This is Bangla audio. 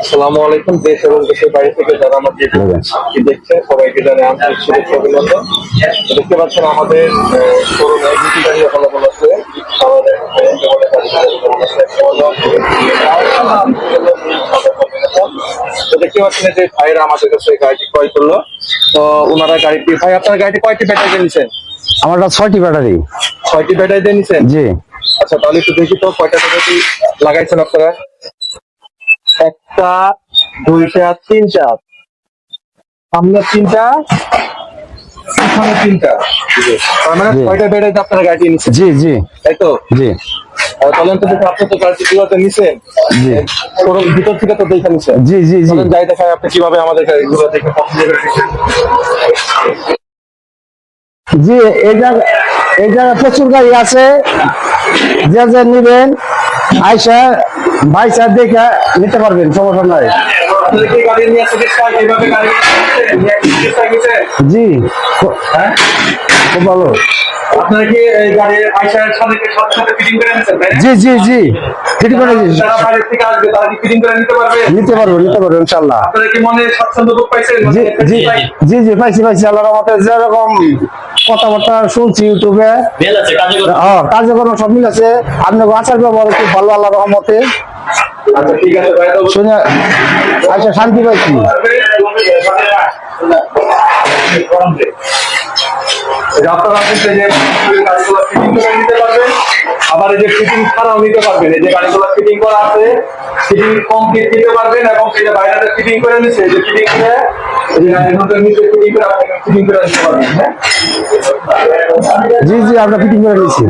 আসসালামু আলাইকুম দেশ এবং দেশের বাইরে থেকে যারা আমার দেখছে সবাইকে জানাই আন্তরিক শুভেচ্ছা অভিনন্দন। দেখতে পাচ্ছেন আমাদের দুটি গাড়ি অ্যাভেলেবল আছে আমাদের আহ, যেমন এটা তো দেখতে পাচ্ছেন যে ভাইরা আমাদের কাছে গাড়িটি ক্রয় করল। তো ওনারা গাড়িটি ভাই আপনার গাড়িটি কয়টি ব্যাটারি ছয়টি ব্যাটারি। ছয়টি ব্যাটারি দিয়ে জি। আচ্ছা তাহলে একটু দেখি তো কয়টা ব্যাটারি লাগাইছেন আপনারা? একটা দুইটা তিনটা সামনে তিনটা পিছনে তিনটা। তার মানে ছয়টা ব্যাটারি আপনারা গাড়ি নিচ্ছেন। জি জি। তাই তো? জি। আর চলেন আপনি তো গাড়ি কীভাবে নিছেন? জি। শোরুম ভিতর থেকে তো দেখে নিছেন। জি জি জি। চলেন যাই দেখায় আপনি কীভাবে আমাদের গাড়িগুলো দেখে পছন্দ জি এই জায়গা এই জায়গায় প্রচুর গাড়ি আছে। যে যে নিবেন ভাই স্যার দেখে নিতে পারবেন সমস্যা নাই? জি খু- হ্যাঁ? খুব ভালো? জি জি জি ফিটিং করে নিতে পারবে নিতে পারব ইনশাল্লাহ জি জি পাইছি পাইছি যেরকম কথাবার্তা শুনছি ইউটিউবে কাজে হ্যাঁ কার্যক্রম সব মিল আছে। আপনার আচার ব্যবহার খুব ভালো আল্লাহ রহমতে। আচ্ছা ঠিক আছে ভাই তো শুনে আচ্ছা শান্তি পাইছি আপনারা কিন্তু যে গাড়িগুলো ফিটিং করে নিতে পারবেন। আবার এই যে ফিটিং ছাড়াও নিতে পারবেন। এই যে গাড়িগুলো ফিটিং করা আছে ফিটিং কমপ্লিট নিতে পারবেন এবং যে বাইরে ফিটিং করে নিচ্ছে যে ফিটিং করে হ্যাঁ? জি জি আমরা ফিটিং করে নিয়েছি।